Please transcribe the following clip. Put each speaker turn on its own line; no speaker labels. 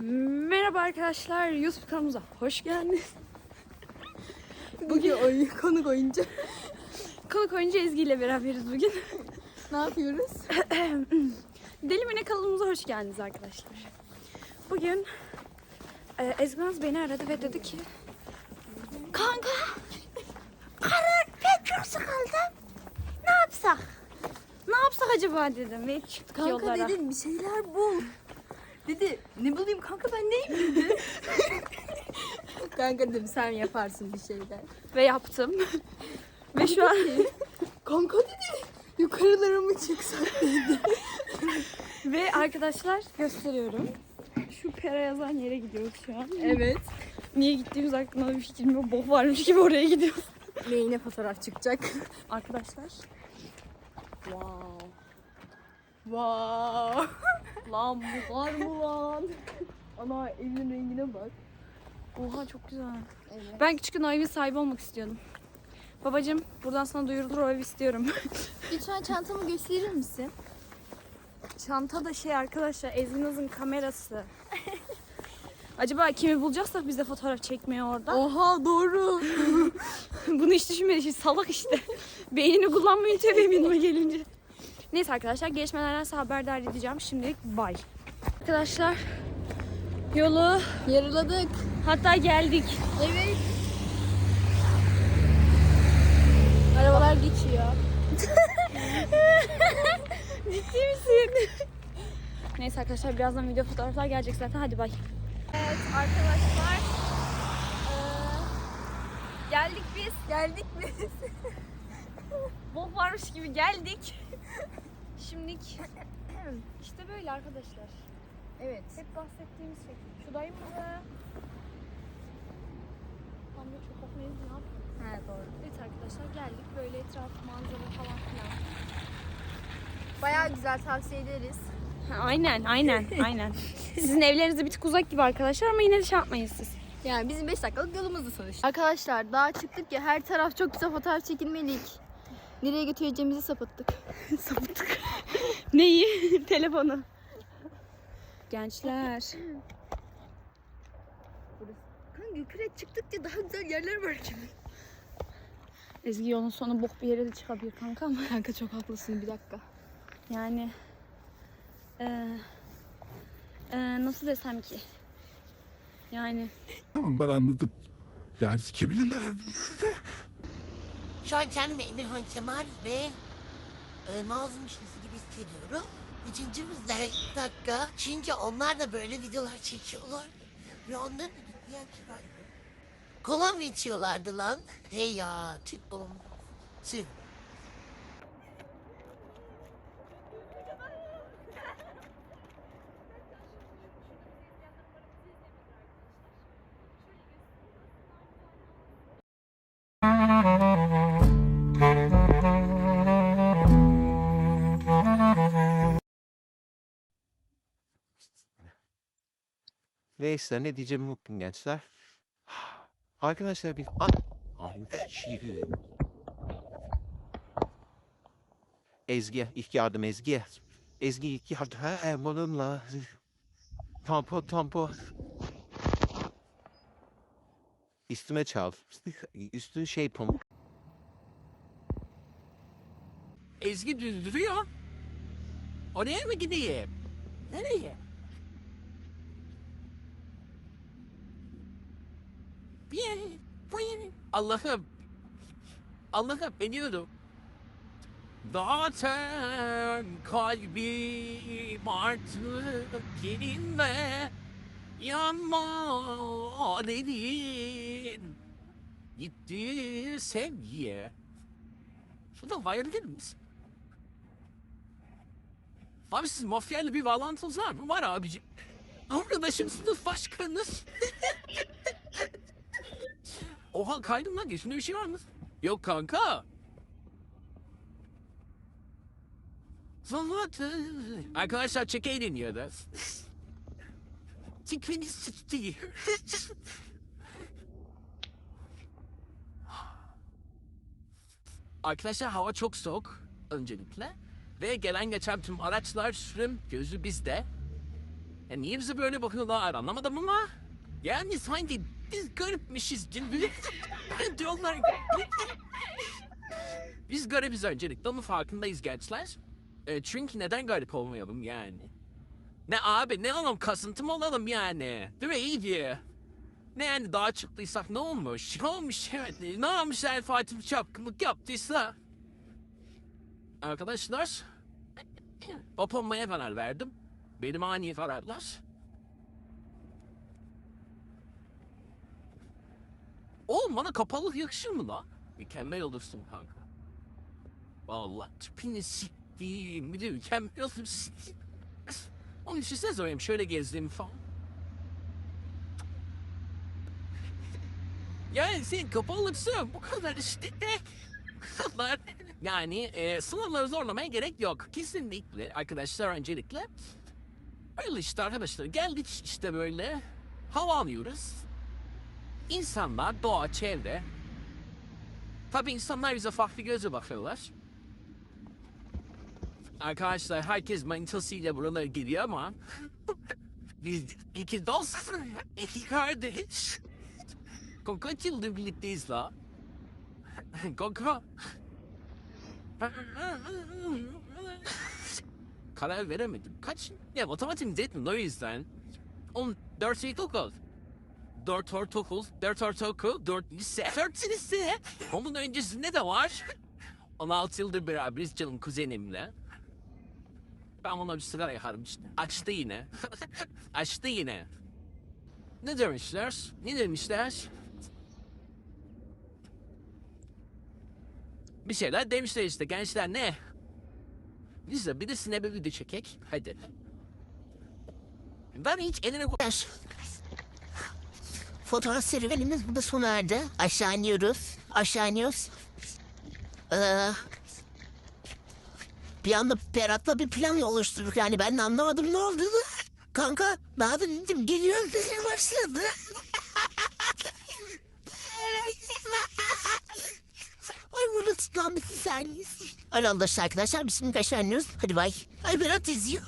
Merhaba arkadaşlar, YouTube kanalımıza hoş geldiniz. Bugün oyun, konuk oyuncu. konuk oyuncu Ezgi ile beraberiz bugün.
Ne yapıyoruz?
Deli Mine kanalımıza hoş geldiniz arkadaşlar. Bugün e, Ezgi Naz beni aradı ve dedi ki Kanka, karar pek çok sıkıldım. Ne yapsak? Ne yapsak acaba dedim ve çıktık
Kanka
yollara.
dedim bir şeyler bul. Dedi ne bulayım kanka ben neyim dedi. kanka dedim sen yaparsın bir şeyler.
Ve yaptım. ve şu an
Kanka dedi yukarılara mı çıksak dedi.
Ve arkadaşlar gösteriyorum. Şu pera yazan yere gidiyoruz şu an.
Evet.
Niye gittiğimiz hakkında da bir fikrim yok. Bok varmış gibi oraya gidiyoruz.
Neyine fotoğraf çıkacak?
Arkadaşlar.
Wow. Wow.
Lan bu var mı lan?
Ana evin rengine bak.
Oha çok güzel.
Evet.
Ben küçükken o evin sahibi olmak istiyordum. Babacım buradan sana duyurulur o evi istiyorum.
Lütfen çantamı gösterir misin?
Çanta da şey arkadaşlar Ezgi Naz'ın kamerası. Acaba kimi bulacaksak biz de fotoğraf çekmeye orada.
Oha doğru.
Bunu hiç düşünmedi. Şey, salak işte. Beynini kullanmayı tabii beynime gelince. Neyse arkadaşlar gelişmelerden size haberdar edeceğim. Şimdilik bay. Arkadaşlar yolu
Yarıladık.
hatta geldik.
Evet. Arabalar geçiyor.
Ciddi misin? Neyse arkadaşlar birazdan video fotoğraflar gelecek zaten. Hadi bay.
Evet arkadaşlar. geldik biz. Geldik biz.
Bok varmış gibi geldik. Şimdilik işte böyle arkadaşlar.
Evet.
Hep bahsettiğimiz şey. Şu dayım mı? Tam da çok bakmayız ne yapalım?
He doğru.
Evet arkadaşlar geldik böyle etraf manzara falan filan.
Bayağı güzel tavsiye ederiz.
Aynen aynen aynen. Sizin evlerinize bir tık uzak gibi arkadaşlar ama yine de şey yapmayın siz.
Yani bizim 5 dakikalık yolumuzdu sonuçta. Arkadaşlar daha çıktık ya her taraf çok güzel fotoğraf çekilmelik. Nereye götüreceğimizi sapıttık.
Sapıttık. Neyi? Telefonu. Gençler.
Kanka yukarı çıktıkça daha güzel yerler var gibi.
Ezgi yolun sonu bok bir yere de çıkabilir kanka ama
Kanka çok haklısın bir dakika.
yani eee eee, nasıl desem ki yani
Tamam ben anladım. Yani sikebilirler.
An kendimi Emirhan Kemal ve e, Nazım işlisi gibi hissediyorum. Üçüncü dakika. Çünkü onlar da böyle videolar çekiyorlar. Ve onların diğer kiray. Kola mı içiyorlardı lan? Hey ya, Türk oğlum. Tüh.
Neyse ne diyeceğimi unuttum gençler. Arkadaşlar bir... An... Şiir. Ezgi, ilk yardım Ezgi. Ezgi ilk yardım. Ha, Erman'ınla. Tampo, tampo. Üstüme çal. Üstü şey pamuk.
Ezgi düzdürüyor. Oraya mı gideyim? Nereye? Allah'ım. Allah'ım biliyorum. Zaten kalbim artık seninle yanma dedin. Gitti sevgiye. Şurada verebilir misin? Abi siz mafyayla bir bağlantınız var mı? Var abicim. Arkadaşım sınıf başkanı. Oha kaydım lan. Geçimde bir şey var mı? Yok kanka. Zaten. Arkadaşlar çek eğleniyoruz. Çek beni sıçtı. Arkadaşlar hava çok soğuk öncelikle. Ve gelen geçen tüm araçlar sürüm gözü bizde. Ya niye bize böyle bakıyorlar anlamadım ama. Yani sanki biz garipmişiz gibi diyorlar. biz garibiz öncelikle onun farkındayız gençler. E, çünkü neden garip olmayalım yani? Ne abi ne oğlum kasıntı mı olalım yani? Değil mi iyi Ne yani daha çıktıysak ne olmuş? Ne olmuş evet ne olmuş yani Fatih çapkınlık yaptıysa? Arkadaşlar Popomaya karar verdim. Benim ani kararlar. Oğlum bana kapalı yakışır mı la? Mükemmel olursun kanka. Vallahi tipini siktiğim bir de mükemmel olursun. Onun için size söyleyeyim şöyle gezdiğimi falan. Yani senin kapalıksın bu kadar işte. Kadar. Yani e, sınırları zorlamaya gerek yok. Kesinlikle arkadaşlar öncelikle. Öyle işte arkadaşlar geldik işte böyle. Hava alıyoruz. İnsanlar, doğa, çevre. Tabii insanlar bize farklı gözle bakıyorlar. Arkadaşlar herkes manitasıyla buralara geliyor ama biz iki dost, iki kardeş. Kanka kaç yıldır birlikteyiz la? Kanka. Karar veremedim. Kaç? Ya matematik etmedim o yüzden. 14 ilkokul. 4 ortaokul, 4 ortaokul, 4 lise, 4 lise. Onun öncesinde de var. 16 yıldır beraberiz canım kuzenimle. Ben ona bir sigara yakarım işte. Açtı yine. Açtı yine. Ne demişler? Ne demişler? Bir şeyler demişler işte gençler ne? Biz de birisine bir video çekek. Hadi. Ben hiç eline koy...
Fotoğraf serüvenimiz burada sona erdi. Aşağı iniyoruz. Aşağı iniyoruz. Ee, bir anda Berat'la bir plan oluşturduk. Yani ben de anlamadım ne olduğunu. Kanka daha da dedim geliyor dedi başladı. Ay bunu bir saniye. Öyle oldu işte arkadaşlar. Biz şimdi aşağı iniyoruz. Hadi bay. Ay Berat izliyor.